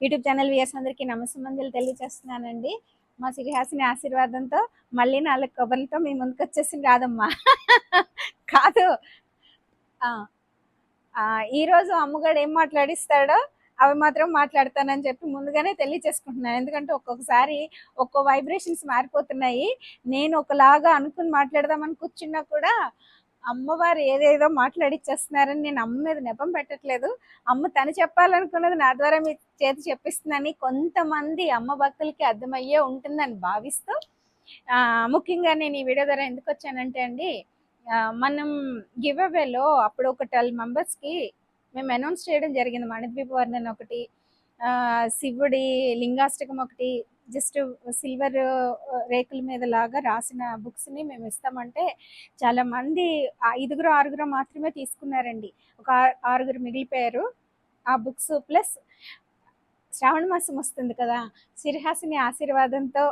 YouTube channel viewers అందరికీ నమస్సమంజలు తెలియజేస్తున్నానండి. మా సిరిహాసిని ఆశీర్వాదంతో మళ్ళీ నాలుగు కొబ్బరితో మీ ముందుకు వచ్చేసింది రాదమ్మా కాదు. ఆ, ఈరోజు అమ్మగాడు ఏం మాట్లాడిస్తాడో అవి మాత్రం మాట్లాడతానని చెప్పి ముందుగానే తెలియచేసుకుంటున్నాను ఎందుకంటే ఒక్కొక్కసారి ఒక్కో వైబ్రేషన్స్ మారిపోతున్నాయి. నేను ఒకలాగా అనుకుని మాట్లాడదామని కూర్చున్నా కూడా అమ్మవారు ఏదేదో మాట్లాడిచ్చేస్తున్నారని నేను అమ్మ మీద నెపం పెట్టట్లేదు. అమ్మ తను చెప్పాలనుకున్నది నా ద్వారా మీ చేతి చెప్పిస్తుందని కొంతమంది అమ్మ భక్తులకి అర్థమయ్యే ఉంటుందని భావిస్తూ ముఖ్యంగా నేను ఈ వీడియో ద్వారా ఎందుకు వచ్చానంటే అండి మనం గివ్ అవేలో అప్పుడు ఒక ట్వెల్వ్ మెంబర్స్కి మేము అనౌన్స్ చేయడం జరిగింది. మణిద్వీప వర్ణన్ ఒకటి శివుడి లింగాష్టకం ఒకటి జస్ట్ సిల్వర్ రేకుల మీద లాగా రాసిన బుక్స్ని మేము ఇస్తామంటే చాలా మంది ఐదుగురు ఆరుగురు మాత్రమే తీసుకున్నారండి. ఒక ఆరుగురు మిగిలిపోయారు. ఆ బుక్స్ ప్లస్ శ్రావణ మాసం వస్తుంది కదా సిరిహాసిని ఆశీర్వాదంతో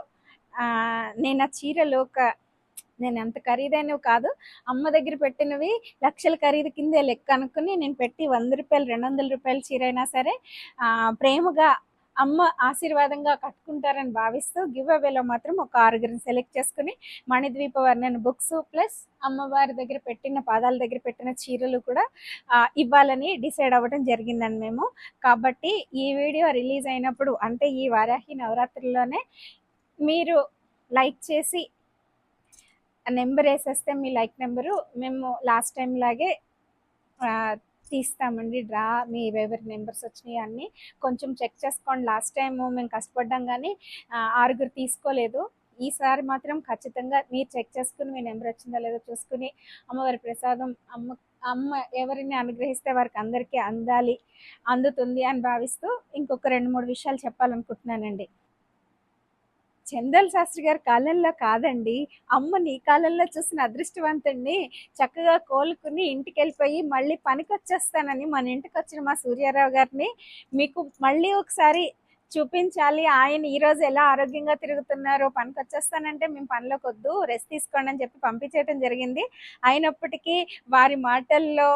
నేను ఆ చీరలో ఒక నేను అంత ఖరీదైనవి కాదు అమ్మ దగ్గర పెట్టినవి లక్షల ఖరీదు కిందే లెక్క అనుకుని నేను పెట్టి వంద రూపాయలు రెండు వందల రూపాయల చీర అయినా సరే ప్రేమగా అమ్మ ఆశీర్వాదంగా కట్టుకుంటారని భావిస్తూ గివ్ అవేలో మాత్రం ఒక ఆరుగురిని సెలెక్ట్ చేసుకుని మణిద్వీప వర్ణన బుక్స్ ప్లస్ అమ్మవారి దగ్గర పెట్టిన పాదాల దగ్గర పెట్టిన చీరలు కూడా ఇవ్వాలని డిసైడ్ అవ్వడం జరిగిందని మేము. కాబట్టి ఈ వీడియో రిలీజ్ అయినప్పుడు అంటే ఈ వారాహి నవరాత్రిలోనే మీరు లైక్ చేసి నెంబర్ వేసేస్తే మీ లైక్ నెంబరు మేము లాస్ట్ టైం లాగే తీస్తామండి. డ్రా మీ ఎవరి నెంబర్స్ వచ్చినాయి అన్నీ కొంచెం చెక్ చేసుకోండి. లాస్ట్ టైం మేము కష్టపడ్డాం కానీ ఆరుగురు తీసుకోలేదు. ఈసారి మాత్రం ఖచ్చితంగా మీరు చెక్ చేసుకుని మీ నెంబర్ వచ్చిందో లేదో చూసుకుని అమ్మవారి ప్రసాదం అమ్మ అమ్మ ఎవరిని అనుగ్రహిస్తే వారికి అందరికీ అందాలి అందుతుంది అని భావిస్తూ ఇంకొక రెండు మూడు విషయాలు చెప్పాలనుకుంటున్నానండి. చందల్ శాస్త్రి గారి కాలంలో కాదండి. అమ్మ నీ కాలంలో చూసిన అదృష్టవంతుణ్ణి చక్కగా కోలుకుని ఇంటికి వెళ్ళిపోయి మళ్ళీ పనికి వచ్చేస్తానని మన ఇంటికి వచ్చిన మా సూర్యారావు గారిని మీకు మళ్ళీ ఒకసారి చూపించాలి. ఆయన ఈరోజు ఎలా ఆరోగ్యంగా తిరుగుతున్నారో పనికి వచ్చేస్తానంటే మేము పనిలోకి వద్దు రెస్ట్ తీసుకోండి అని చెప్పి పంపించేయడం జరిగింది. అయినప్పటికీ వారి మాటల్లో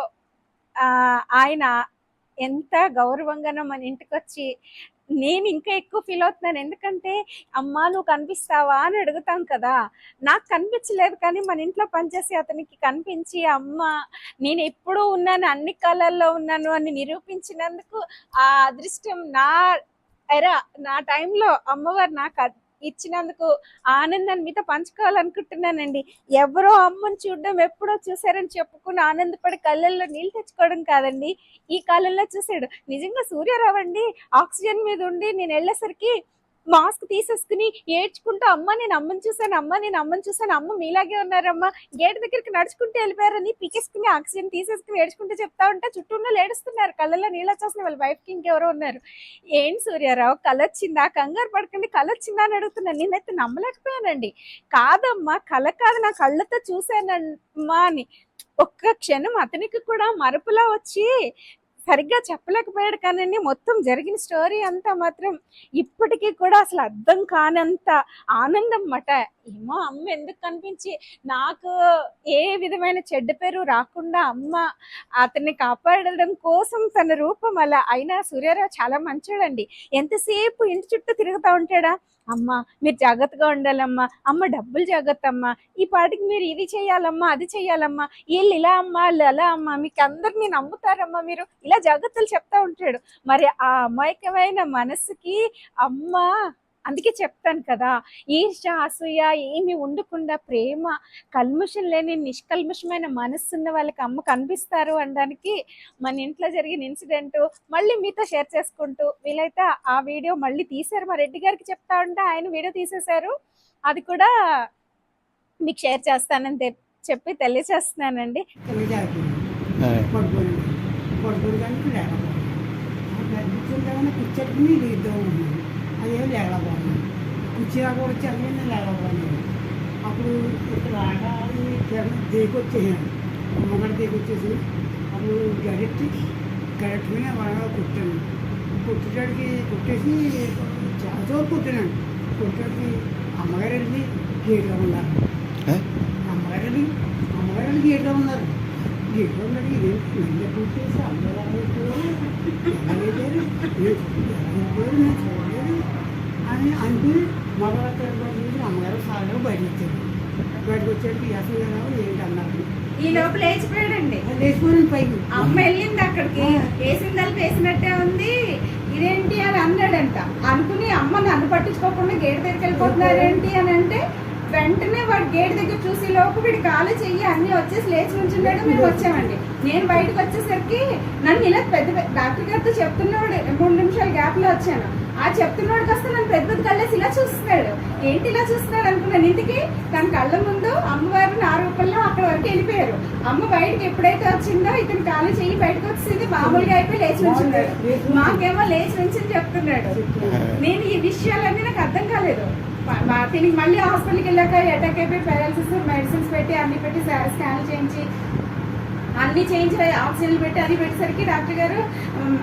ఆయన ఎంత గౌరవంగానో మన ఇంటికి వచ్చి నేను ఇంకా ఎక్కువ ఫీల్ అవుతున్నాను. ఎందుకంటే అమ్మ నువ్వు కనిపిస్తావా అని అడుగుతాం కదా. నాకు కనిపించలేదు కానీ మన ఇంట్లో పనిచేసి అతనికి కనిపించి అమ్మ నేను ఎప్పుడూ ఉన్నాను అన్ని కాలాల్లో ఉన్నాను అని నిరూపించినందుకు ఆ అదృష్టం నా ఎరా నా టైంలో అమ్మవారు నాకు ఇచ్చినందుకు ఆనందాన్ని మీతో పంచుకోవాలనుకుంటున్నానండి. ఎవరో అమ్మని చూడడం ఎప్పుడో చూసారని చెప్పుకుని ఆనందపడి కళ్ళల్లో నీళ్ళు తెచ్చుకోవడం కాదండి. ఈ కాలంలో చూసాడు నిజంగా సూర్యరావు అండి ఆక్సిజన్ మీద ఉండి నేను వెళ్ళేసరికి మాస్క్ తీసేసుకుని ఏడ్చుకుంటూ అమ్మ నేను అమ్మని చూసాను అమ్మ నేను అమ్మని చూసాను అమ్మ మీలాగే ఉన్నారమ్మా గేట్ దగ్గరికి నడుచుకుంటూ వెళ్ళిపోయారని పీకేసుకుని ఆక్సిజన్ తీసేసుకుని ఏడ్చుకుంటూ చెప్తా ఉంటే చుట్టూ ఉన్న ఏడుస్తున్నారు. కళ్ళల్లో నీళ్ళు వచ్చేస్తున్నాయి వాళ్ళ వైఫ్కి ఇంకెవరో ఉన్నారు. ఏం సూర్యారావు కళ వచ్చిందా కంగారు పడకండి కళ వచ్చిందా అని అడుగుతున్నాను. నేనైతే నమ్మలేకపోయానండి. కాదమ్మా కళ కాదు నా కళ్ళతో చూశానమ్మా అని. ఒక్క క్షణం అతనికి కూడా మరుపులా వచ్చి సరిగ్గా చెప్పలేకపోయాడు కానీ మొత్తం జరిగిన స్టోరీ అంతా మాత్రం ఇప్పటికీ కూడా అసలు అర్థం కానంత ఆనందం మాట ఏమో అమ్మ ఎందుకు కనిపించి? నాకు ఏ విధమైన చెడ్డ పేరు రాకుండా అమ్మ అతన్ని కాపాడడం కోసం తన రూపం అలా. అయినా సూర్యారావు చాలా మంచోడండి. ఎంతసేపు ఇంటి చుట్టూ తిరుగుతూ ఉంటాడా? అమ్మ మీరు జాగ్రత్తగా ఉండాలమ్మా. అమ్మ డబ్బులు జాగ్రత్త అమ్మా ఈ పాటికి మీరు ఇది చేయాలమ్మా అది చేయాలమ్మా. వీళ్ళు ఇలా అమ్మా వాళ్ళు అలా అమ్మా. మీకు అందరినీ నమ్ముతారమ్మా మీరు. ఇలా జాగ్రత్తలు చెప్తా ఉంటాడు. మరి ఆ అమాయకమైన మనసుకి అమ్మ అందుకే చెప్తాను కదా ఈర్ష అసూయ ఏమి ఉండకుండా ప్రేమ కల్ముషం లేని నిష్కల్ముషమైన మనస్సు ఉన్న వాళ్ళకి అమ్మ కనిపిస్తారు అనడానికి మన ఇంట్లో జరిగిన ఇన్సిడెంట్ మళ్ళీ మీతో షేర్ చేసుకుంటూ వీలైతే ఆ వీడియో మళ్ళీ తీశారు. మా రెడ్డి గారికి చెప్తా ఉంటే ఆయన వీడియో తీసేశారు. అది కూడా మీకు షేర్ చేస్తానని తె- చెప్పి తెలియచేస్తున్నానండి తెలియజేస్తుంది ఆయ్. పడుకోండి పడుకోని కానీ లేకపోతే కూర్చొని ఇద్దాం ఉన్నాను అదేం లేకపోతున్నాను కూర్చోగా కూడా వచ్చి అదే నేను లేకపోతున్నాను అప్పుడు ఇక్కడ రాగా దేకి వచ్చేసాను అమ్మగారి దేకి వచ్చేసి అప్పుడు గడెట్టి గడెట్టి మీద బాగా కుట్టాను కుట్టేటాడికి కుట్టేసి చాలా చోటు కుట్టినాను కుట్టేటికి అమ్మగారు వెళ్ళి గేట్లో ఉన్నారు ఏ? అమ్మగారు వెళ్ళి అమ్మగారు వెళ్ళి గేట్లో ఉన్నారు గేట్లో ఉన్నది ఇదేంటి నిన్న పూర్తి చూడలేదు అని అంటే మగవాళ్ళ అమ్మగారు సార్లు బయటకు వచ్చారు. బయటకు వచ్చాడు అసలు గారు ఏంటి అన్నారు. ఈ లోపల లేచిపోయాడండి. అది లేచిపోయిన పైకి. అమ్మ వెళ్ళింది అక్కడికి. వేసిన తలుపు వేసినట్టే ఉంది. ఇదేంటి అని అన్నాడంట. అనుకుని అమ్మ నన్ను పట్టించుకోకుండా గేట్ దగ్గరికి వెళ్ళిపోతున్నారేంటి అని అంటే వెంటనే వాడు గేట్ దగ్గర చూసి లోపు వీడి కాలు చెయ్యి అన్ని వచ్చేసి లేచి నుంచున్నాడు మేము వచ్చామండి. నేను బయటకు వచ్చేసరికి నన్ను ఇలా పెద్ద డాక్టర్ గారితో చెప్తున్నాడు మూడు నిమిషాల గ్యాప్లో వచ్చాను. ఆ చెప్తున్నాడు కాస్త నన్ను పెద్ద పెద్ద కళ్ళేసి ఇలా చూస్తున్నాడు. ఏంటి ఇలా చూస్తున్నాడు అనుకున్నాను. ఇంటికి తన కళ్ళ ముందు అమ్మవారు నా రూపంలో అక్కడ వరకు వెళ్ళిపోయారు. అమ్మ బయటకి ఎప్పుడైతే వచ్చిందో ఇతను కాలు చెయ్యి బయటకు వచ్చింది మామూలుగా అయిపోయి లేచి ఉంచున్నాడు మాకేమో లేచి నుంచి చెప్తున్నాడు. నేను ఈ విషయాలన్నీ నాకు అర్థం కాలేదు. దీనికి మళ్ళీ హాస్పిటల్కి వెళ్ళాక అటాక్ అయిపోయి పారాలసిస్ మెడిసిన్స్ పెట్టి అన్ని పెట్టి స్కాన్ చేయించి అన్ని చేయించి ఆక్సిజన్ పెట్టి అన్ని పెట్టేసరికి డాక్టర్ గారు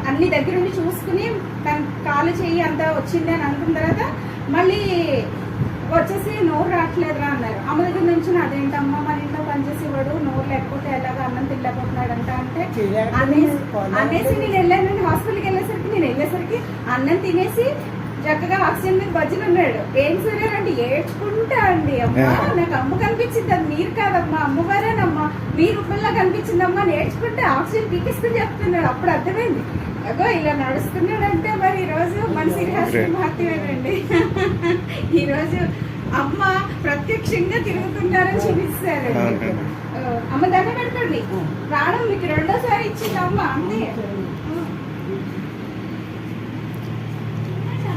అన్ని దగ్గరుండి చూసుకుని తన కాలు చెయ్యి అంతా వచ్చింది అని అనుకున్న తర్వాత మళ్ళీ వచ్చేసి నోరు రావట్లేదురా అన్నారు. అమ్మ దగ్గర నుంచి అదేంటమ్మా మన ఇంట్లో పనిచేసేవాడు నోరు లేకపోతే ఎలాగ అన్నం తినలేకపోతున్నాడంట అంటే అనేసి అనేసి నేను వెళ్ళానండి హాస్పిటల్కి వెళ్ళేసరికి నేను వెళ్ళేసరికి అన్నం తినేసి చక్కగా ఆక్సిజన్ మీద బజ్జలు ఉన్నాడు. ఏం సూర్యారు అంటే ఏడ్చుకుంటా అండి అమ్మా నాకు అమ్మ కనిపించింది అది మీరు కాదమ్మా అమ్మవారేనమ్మా. మీ రూపంలో కనిపించిందమ్మా అని ఏడ్చుకుంటే ఆక్సిజన్ పీకిస్తూ చెప్తున్నాడు. అప్పుడు అర్థమైంది. అగో ఇలా నడుస్తున్నాడంటే మరి ఈరోజు మన శ్రీహాస్యం మహత్యమేనండి ఈరోజు అమ్మ ప్రత్యక్షంగా తిరుగుతున్నారని చూపిస్తారండి ఆ, అమ్మ దండ పెట్టుకోండి ప్రాణం మీకు రెండోసారి ఇచ్చింది అమ్మ అంతే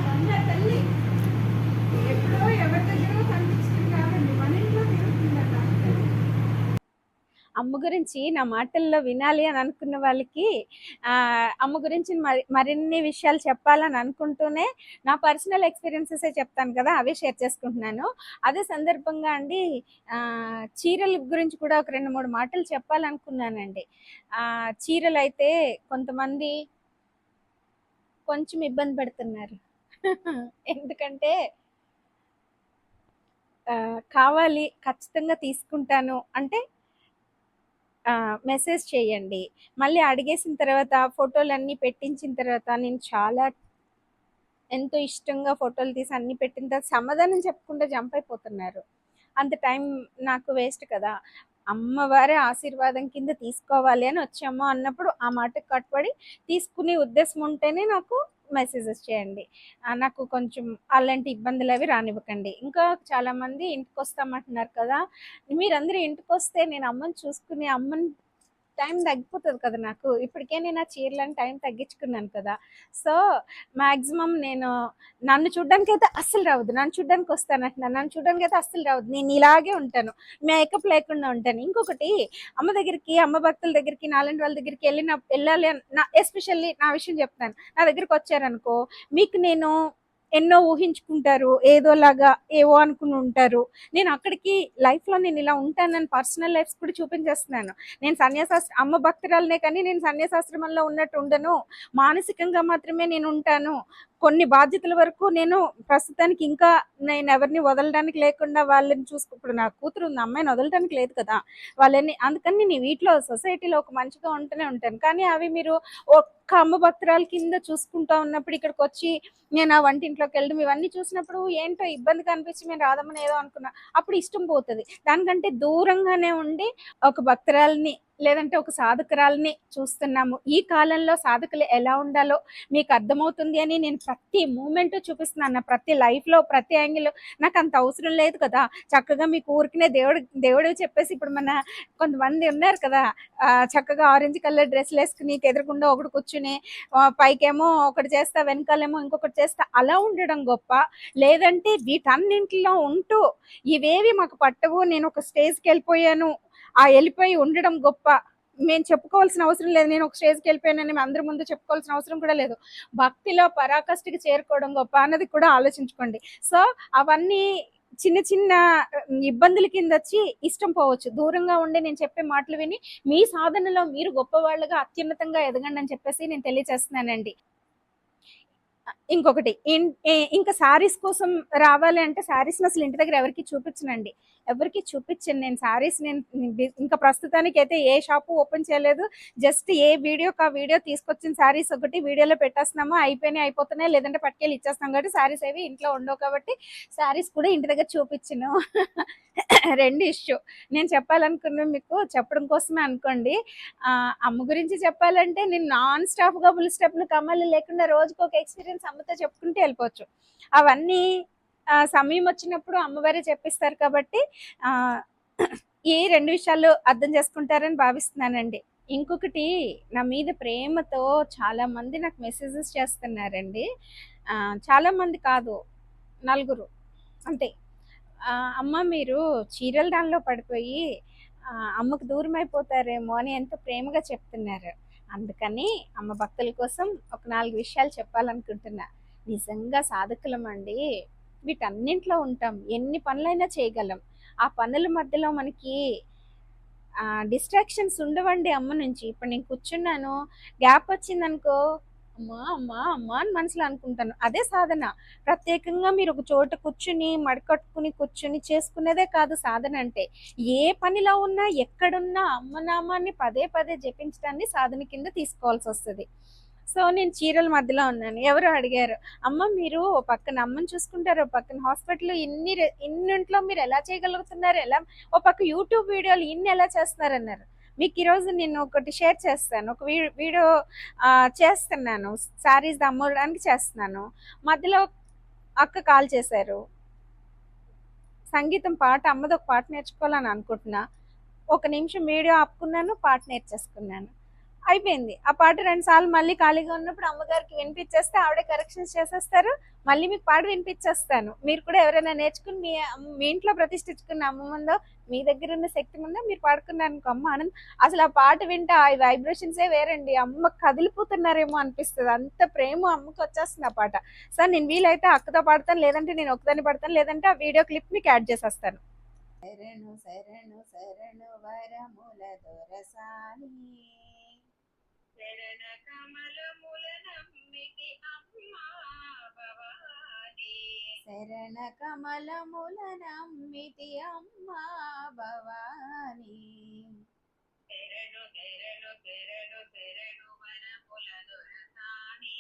అమ్మ తల్లి ఎప్పుడో ఎవరి దగ్గర కనిపించింది కాదండి మన ఇంట్లో తిరుగుతుందట అమ్మ గురించి నా మాటల్లో వినాలి అని అనుకున్న వాళ్ళకి అమ్మ గురించి మరి మరిన్ని విషయాలు చెప్పాలని అనుకుంటూనే నా పర్సనల్ ఎక్స్పీరియన్సెస్ చెప్తాను కదా అవే షేర్ చేసుకుంటున్నాను. అదే సందర్భంగా అండి చీరల గురించి కూడా ఒక రెండు మూడు మాటలు చెప్పాలనుకున్నానండి. చీరలు అయితే కొంతమంది కొంచెం ఇబ్బంది పెడుతున్నారు. ఎందుకంటే కావాలి ఖచ్చితంగా తీసుకుంటాను అంటే మెసేజ్ చేయండి. మళ్ళీ అడిగేసిన తర్వాత ఫోటోలన్నీ పెట్టించిన తర్వాత నేను చాలా ఎంతో ఇష్టంగా ఫోటోలు తీసి అన్ని పెట్టిన తర్వాత సమాధానం చెప్పకుండా జంప్ అయిపోతున్నారు. అంత టైం నాకు వేస్ట్ కదా. అమ్మవారి ఆశీర్వాదం కింద తీసుకోవాలి అని వచ్చాము అన్నప్పుడు ఆ మాటకు కట్టుబడి తీసుకునే ఉద్దేశం ఉంటేనే నాకు మెసేజెస్ చేయండి. నాకు కొంచెం అలాంటి ఇబ్బందులు అవి రానివ్వకండి. ఇంకా చాలామంది ఇంటికి వస్తామంటున్నారు కదా మీరందరూ ఇంటికి వస్తే నేను అమ్మని చూసుకుని అమ్మని టైం తగ్గిపోతుంది కదా నాకు. ఇప్పటికే నేను ఆ చీరలను టైం తగ్గించుకున్నాను కదా. సో మాక్సిమం నేను నన్ను చూడడానికి అయితే అస్సలు రావద్దు. నన్ను చూడడానికి వస్తాను అంటున్నాను నన్ను చూడడానికి అయితే అస్సలు రావద్దు. నేను ఇలాగే ఉంటాను. మేకప్ లేకుండా ఉంటాను. ఇంకొకటి అమ్మ దగ్గరికి అమ్మ భక్తుల దగ్గరికి నాలుగు వాళ్ళ దగ్గరికి వెళ్ళిన వెళ్ళాలి అని- నా ఎస్పెషల్లీ నా విషయం చెప్తాను. నా దగ్గరికి వచ్చారనుకో మీకు నేను ఎన్నో ఊహించుకుంటారు ఏదోలాగా ఏవో అనుకుని ఉంటారు. నేను అక్కడికి లైఫ్లో నేను ఇలా ఉంటానని పర్సనల్ లైఫ్స్ కూడా చూపించేస్తున్నాను. నేను సన్యాసాస్త్ర అమ్మ భక్తురాలనే కానీ నేను సన్యాసాశ్రమంలో ఉన్నట్టు ఉండను. మానసికంగా మాత్రమే నేను ఉంటాను. కొన్ని బాధ్యతల వరకు నేను ప్రస్తుతానికి ఇంకా నేను ఎవరిని వదలడానికి లేకుండా వాళ్ళని చూసుకు ఇప్పుడు నా కూతురు ఉంది అమ్మాయిని వదలడానికి లేదు కదా. వాళ్ళని అందుకని నేను వీటిలో సొసైటీలో ఒక మంచిగా ఉంటూనే ఉంటాను. కానీ అవి మీరు ఒక్క అమ్మ కింద చూసుకుంటా ఉన్నప్పుడు ఇక్కడికి వచ్చి నేను ఆ వంటింట్లోకి వెళ్ళడం ఇవన్నీ చూసినప్పుడు ఏంటో ఇబ్బందిగా అనిపించి నేను రాదమ్మని ఏదో అనుకున్నా. అప్పుడు ఇష్టం పోతుంది. దానికంటే దూరంగానే ఉండి ఒక భక్తురాలని లేదంటే ఒక సాధకురాలని చూస్తున్నాము. ఈ కాలంలో సాధకులు ఎలా ఉండాలో మీకు అర్థమవుతుంది అని నేను ప్రతి మూమెంట్ చూపిస్తున్నాను. ప్రతి లైఫ్లో ప్రతి యాంగిల్ నాకు అంత అవసరం లేదు కదా. చక్కగా మీకు ఊరికినే దేవుడు దేవుడు చెప్పేసి ఇప్పుడు మన కొంతమంది ఉన్నారు కదా. చక్కగా ఆరెంజ్ కలర్ డ్రెస్లు వేసుకుని ఎదురుకుండా ఒకటి కూర్చుని పైకేమో ఒకటి చేస్తా వెనకాలేమో ఇంకొకటి చేస్తా అలా ఉండడం గొప్ప. లేదంటే వీటన్నింటిలో ఉంటూ ఇవేవి మాకు పట్టవు. నేను ఒక స్టేజ్కి వెళ్ళిపోయాను. ఆ వెళ్ళిపోయి ఉండడం గొప్ప. మేము చెప్పుకోవాల్సిన అవసరం లేదు. నేను ఒక స్టేజ్కి వెళ్ళిపోయానని మేము అందరి ముందు చెప్పుకోవాల్సిన అవసరం కూడా లేదు. భక్తిలో పరాకష్టికి చేరుకోవడం గొప్ప అన్నది కూడా ఆలోచించుకోండి. సో అవన్నీ చిన్న చిన్న ఇబ్బందుల కింద వచ్చి ఇష్టం పోవచ్చు. దూరంగా ఉండి నేను చెప్పే మాటలు విని మీ సాధనలో మీరు గొప్పవాళ్ళుగా అత్యున్నతంగా ఎదగండి అని చెప్పేసి నేను తెలియజేస్తున్నానండి ఇంకొకటి. ఇంకా శారీస్ కోసం రావాలి అంటే శారీస్ని అసలు ఇంటి దగ్గర ఎవరికి చూపించనండి. ఎవరికి చూపించను నేను శారీస్ నేను ఇంకా ప్రస్తుతానికి అయితే ఏ షాపు ఓపెన్ చేయలేదు. జస్ట్ ఏ వీడియోకి ఆ వీడియో తీసుకొచ్చిన శారీస్ ఒకటి వీడియోలో పెట్టేస్తున్నాము? అయిపోయినాయి అయిపోతున్నాయి. లేదంటే పట్టుకెళ్ళి ఇచ్చేస్తాం కాబట్టి శారీస్ అవి ఇంట్లో ఉండవు కాబట్టి శారీస్ కూడా ఇంటి దగ్గర చూపించను. రెండు ఇష్యూ నేను చెప్పాలనుకున్నాను మీకు చెప్పడం కోసమే అనుకోండి. అమ్మ గురించి చెప్పాలంటే నేను నాన్ స్టాఫ్గా ఫుల్ స్టెప్లు కమ్మలు లేకుండా రోజుకు ఒక ఎక్స్పీరియన్స్ అమ్మతో చెప్పుకుంటే వెళ్ళిపోవచ్చు. అవన్నీ సమయం వచ్చినప్పుడు అమ్మవారే చెప్పిస్తారు కాబట్టి ఈ రెండు విషయాలు అర్థం చేసుకుంటారని భావిస్తున్నానండి. ఇంకొకటి నా మీద ప్రేమతో చాలా మంది నాకు మెసేజెస్ చేస్తున్నారండి. చాలామంది చాలా మంది కాదు నలుగురు. అంతే. అమ్మ మీరు చీరల దానిలో పడిపోయి అమ్మకు దూరం అయిపోతారేమో అని ఎంతో ప్రేమగా చెప్తున్నారు. అందుకని అమ్మ భక్తుల కోసం ఒక నాలుగు విషయాలు చెప్పాలనుకుంటున్నా. నిజంగా సాధకులం అండి. వీటన్నింటిలో ఉంటాం. ఎన్ని పనులైనా చేయగలం. ఆ పనుల మధ్యలో మనకి డిస్ట్రాక్షన్స్ ఉండవండి అమ్మ నుంచి. ఇప్పుడు నేను కూర్చున్నాను. గ్యాప్ వచ్చిందనుకో అమ్మా అమ్మా అమ్మా అని మనసులో అనుకుంటాను. అదే సాధన. ప్రత్యేకంగా మీరు ఒక చోట కూర్చుని మడకట్టుకుని కూర్చుని చేసుకునేదే కాదు సాధన అంటే. ఏ పనిలో ఉన్నా ఎక్కడున్నా అమ్మనామాన్ని పదే పదే జపించడాన్ని సాధన కింద తీసుకోవాల్సి వస్తుంది. సో నేను చీరల మధ్యలో ఉన్నాను. ఎవరు అడిగారు అమ్మ మీరు ఓ పక్కన అమ్మని చూసుకుంటారు ఓ పక్కన హాస్పిటల్ ఇన్ని ఇన్నింట్లో మీరు ఎలా చేయగలుగుతున్నారు? ఎలా ఓ పక్క యూట్యూబ్ వీడియోలు ఇన్ని ఎలా చేస్తున్నారు? అన్నారు. మీకు ఈరోజు నేను ఒకటి షేర్ చేస్తాను. ఒక వీడియో చేస్తున్నాను. శారీస్ అమ్మడానికి చేస్తున్నాను. మధ్యలో అక్క కాల్ చేశారు. సంగీతం పాట అమ్మది ఒక పాట నేర్చుకోవాలని అనుకుంటున్నా. ఒక నిమిషం వీడియో ఆపుకున్నాను పాట నేర్చేసుకున్నాను. అయిపోయింది. ఆ పాట రెండుసార్లు మళ్ళీ ఖాళీగా ఉన్నప్పుడు అమ్మగారికి వినిపించేస్తే ఆవిడే కరెక్షన్స్ చేసేస్తారు. మళ్ళీ మీకు పాడు వినిపించేస్తాను. మీరు కూడా ఎవరైనా నేర్చుకుని మీ మీ ఇంట్లో ప్రతిష్ఠించుకున్న అమ్మ ముందో మీ దగ్గర ఉన్న శక్తి ముందో మీరు పాడుకున్నారు అమ్మ ఆనంద్ అసలు ఆ పాట వింటే ఆ వైబ్రేషన్సే వేరండి. అమ్మ కదిలిపోతున్నారేమో అనిపిస్తుంది. అంత ప్రేమ అమ్మకి వచ్చేస్తుంది ఆ పాట. సార్ నేను వీలైతే అక్కతో పాడతాను లేదంటే నేను ఒకదాన్ని పాడతాను లేదంటే ఆ వీడియో క్లిప్ మీకు యాడ్ చేసేస్తాను. శరణు శరణు శరణు వరముల దొరసాని. శరణ కమలముల నమ్మితి అమ్మా భవాని. శరణ కమలముల నమ్మితి అమ్మా భవాని. శరణు శరణు శరణు శరణు వరముల దొరసాని.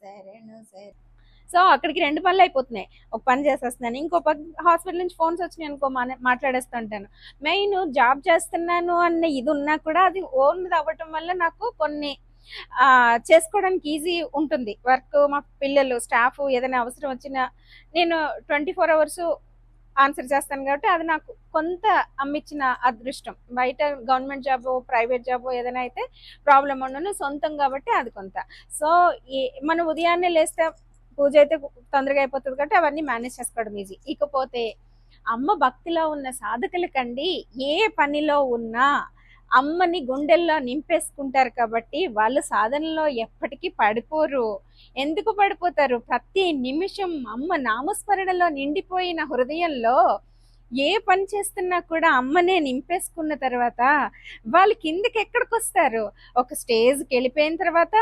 శరణు శరణు సో అక్కడికి రెండు పనులు అయిపోతున్నాయి. ఒక పని చేసేస్తున్నాను ఇంకో పక్క హాస్పిటల్ నుంచి ఫోన్స్ వచ్చినాయి అనుకో మాట్లాడేస్తుంటాను. మెయిన్ జాబ్ చేస్తున్నాను అన్న ఇది ఉన్నా కూడా అది ఓన్ అవ్వటం వల్ల నాకు కొన్ని చేసుకోవడానికి ఈజీ ఉంటుంది. వర్క్ మా పిల్లలు స్టాఫ్ ఏదైనా అవసరం వచ్చినా నేను ట్వంటీ ఫోర్ అవర్స్ ఆన్సర్ చేస్తాను కాబట్టి అది నాకు కొంత అమ్మిచ్చిన అదృష్టం. బయట గవర్నమెంట్ జాబ్ ప్రైవేట్ జాబ్ ఏదైనా అయితే ప్రాబ్లం ఉండను సొంతం కాబట్టి అది కొంత. సో మనం ఉదయాన్నే లేస్తే పూజ అయితే తొందరగా అయిపోతుంది కాబట్టి అవన్నీ మేనేజ్ చేసుకోవడం ఈజీ ఇకపోతే అమ్మ భక్తిలో ఉన్న సాధకులకండి ఏ పనిలో ఉన్నా అమ్మని గుండెల్లో నింపేసుకుంటారు కాబట్టి వాళ్ళు సాధనలో ఎప్పటికీ పడిపోరు. ఎందుకు పడిపోతారు? ప్రతి నిమిషం అమ్మ నామస్మరణలో నిండిపోయిన హృదయంలో ఏ పని చేస్తున్నా కూడా అమ్మనే నింపేసుకున్న తర్వాత వాళ్ళు కిందకి ఎక్కడికి వస్తారు ఒక స్టేజ్కి వెళ్ళిపోయిన తర్వాత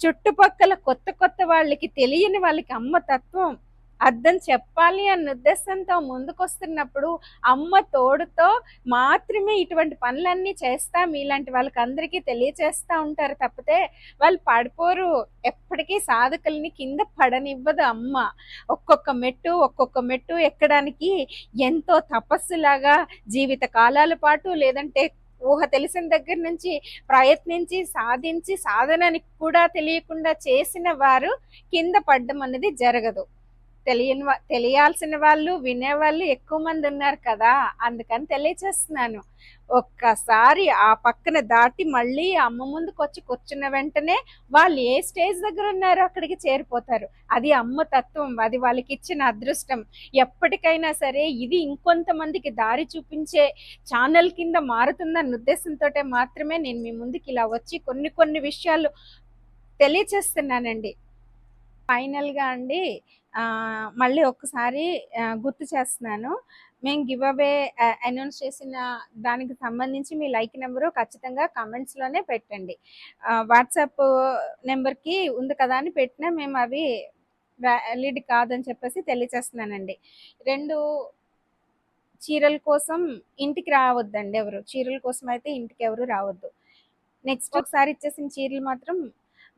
చుట్టుపక్కల కొత్త కొత్త వాళ్ళకి తెలియని వాళ్ళకి అమ్మ తత్వం అర్థం చెప్పాలి అన్న ఉద్దేశంతో ముందుకొస్తున్నప్పుడు అమ్మ తోడుతో మాత్రమే ఇటువంటి పనులన్నీ చేస్తాం. ఇలాంటి వాళ్ళకి అందరికీ తెలియచేస్తూ ఉంటారు తప్పితే వాళ్ళు పడిపోరు. ఎప్పటికీ సాధకుల్ని కింద పడనివ్వదు అమ్మ. ఒక్కొక్క మెట్టు ఒక్కొక్క మెట్టు ఎక్కడానికి ఎంతో తపస్సులాగా జీవిత కాలాల పాటు లేదంటే ఊహ తెలిసిన దగ్గర నుంచి ప్రయత్నించి సాధించి సాధనని కూడా తెలియకుండా చేసిన వారు కింద పడ్డం అనేది జరగదు. తెలియని తెలియాల్సిన వాళ్ళు వినేవాళ్ళు ఎక్కువ మంది ఉన్నారు కదా. అందుకని తెలియచేస్తున్నాను. ఒక్కసారి ఆ పక్కన దాటి మళ్ళీ అమ్మ ముందుకు వచ్చి కూర్చున్న వెంటనే వాళ్ళు ఏ స్టేజ్ దగ్గర ఉన్నారో అక్కడికి చేరిపోతారు. అది అమ్మ తత్వం అది వాళ్ళకి ఇచ్చిన అదృష్టం. ఎప్పటికైనా సరే ఇది ఇంకొంతమందికి దారి చూపించే ఛానల్ కింద మారుతుందన్న ఉద్దేశంతో మాత్రమే నేను మీ ముందుకి ఇలా వచ్చి కొన్ని కొన్ని విషయాలు తెలియచేస్తున్నానండి. ఫైనల్గా అండి మళ్ళీ ఒక్కసారి గుర్తు చేస్తున్నాను. మేము గివ్ అవే అనౌన్స్ చేసిన దానికి సంబంధించి మీ లైక్ నెంబరు ఖచ్చితంగా కమెంట్స్లోనే పెట్టండి. వాట్సాప్ నెంబర్కి ఉంది కదా అని పెట్టినా మేము అవి వ్యాలిడ్ కాదని చెప్పేసి తెలియచేస్తున్నానండి. రెండు చీరల కోసం ఇంటికి రావద్దండి ఎవరు. చీరల కోసం అయితే ఇంటికి ఎవరు రావద్దు. నెక్స్ట్ ఒకసారి ఇచ్చేసిన చీరలు మాత్రం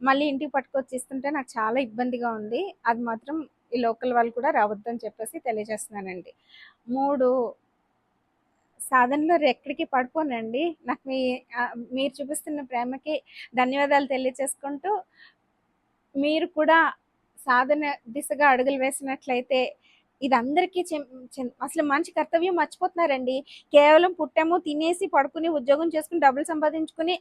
మళ్ళీ ఇంటికి పట్టుకొచ్చి ఇస్తుంటే నాకు చాలా ఇబ్బందిగా ఉంది. అది మాత్రం ఈ లోకల్ వాళ్ళు కూడా రావద్దని చెప్పేసి తెలియజేస్తున్నానండి. మూడు సాధనలో ఎక్కడికి పడిపోనండి. నాకు మీ మీరు చూపిస్తున్న ప్రేమకి ధన్యవాదాలు తెలియచేసుకుంటూ మీరు కూడా సాధన దిశగా అడుగులు వేసినట్లయితే ఇది అందరికీ అసలు మంచి కర్తవ్యం మర్చిపోతున్నారండి. కేవలం పుట్టాము తినేసి పడుకుని ఉద్యోగం చేసుకుని డబ్బులు సంపాదించుకుని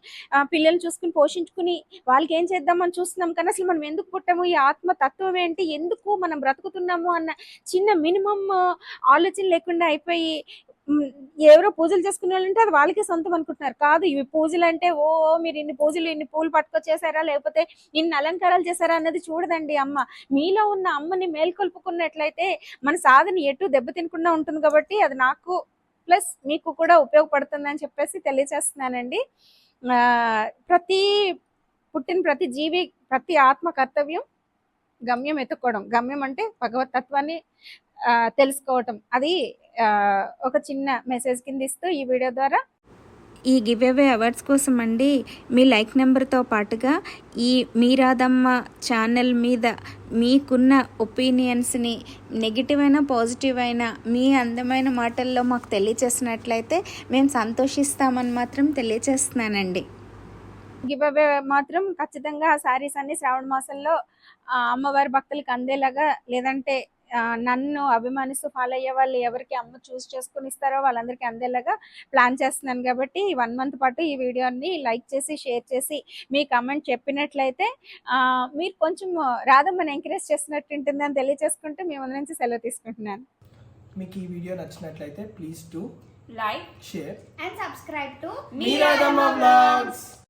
పిల్లల్ని చూసుకుని పోషించుకుని వాళ్ళకి ఏం చేద్దామని చూస్తున్నాం. కానీ అసలు మనం ఎందుకు పుట్టాము? ఈ ఆత్మ తత్వం ఏంటి? ఎందుకు మనం బ్రతుకుతున్నాము? అన్న చిన్న మినిమం ఆలోచన లేకుండా అయిపోయి ఎవరో పూజలు చేసుకునే వాళ్ళు అంటే అది వాళ్ళకి సొంతం అనుకుంటున్నారు. కాదు ఇవి పూజలు అంటే ఓ మీరు ఇన్ని పూజలు ఇన్ని పూలు పట్టుకొచ్చేసారా? లేకపోతే ఇన్ని అలంకారాలు చేశారా అన్నది చూడదండి అమ్మ. మీలో ఉన్న అమ్మని మేల్కొల్పుకున్నట్లయితే మన సాధన ఎటు దెబ్బతినకుండా ఉంటుంది కాబట్టి అది నాకు ప్లస్ మీకు కూడా ఉపయోగపడుతుందని చెప్పేసి తెలియజేస్తున్నానండి. ప్రతి పుట్టిన ప్రతి జీవి ప్రతి ఆత్మ కర్తవ్యం గమ్యం ఎత్తుకోవడం. గమ్యం అంటే భగవత్ తత్వాన్ని తెలుసుకోవటం. అది ఒక చిన్న మెసేజ్ కింద ఇస్తూ ఈ వీడియో ద్వారా ఈ గివ్ అవే అవార్డ్స్ కోసం అండి మీ లైక్ నెంబర్తో పాటుగా ఈ మీరాదమ్మ ఛానల్ మీద మీకున్న ఒపీనియన్స్ని నెగిటివ్ అయినా పాజిటివ్ అయినా మీ అందమైన మాటల్లో మాకు తెలియచేసినట్లయితే మేము సంతోషిస్తామని మాత్రం తెలియచేస్తున్నానండి. గివ్ అవే మాత్రం ఖచ్చితంగా ఆ శారీస్ అన్ని శ్రావణ మాసంలో అమ్మవారి భక్తులకి అందేలాగా లేదంటే నన్ను అభిమానిస్తూ ఫాలో అయ్యే వాళ్ళు ఎవరికి అమ్మ చూస్ చేసుకుని ఇస్తారో వాళ్ళందరికీ అందేలాగా ప్లాన్ చేస్తున్నాను కాబట్టి ఈ వన్ మంత్ పాటు ఈ వీడియోని లైక్ చేసి షేర్ చేసి మీ కమెంట్ చెప్పినట్లయితే మీరు కొంచెం రాధమ్మని ఎంకరేజ్ చేసినట్టు ఉంటుందని తెలియజేసుకుంటూ మీ ముందు నుంచి సెలవు తీసుకుంటున్నాను. మీకు ఈ వీడియో నచ్చినట్లయితే please to like share and subscribe to మీరాదమ్మ బ్లాగ్స్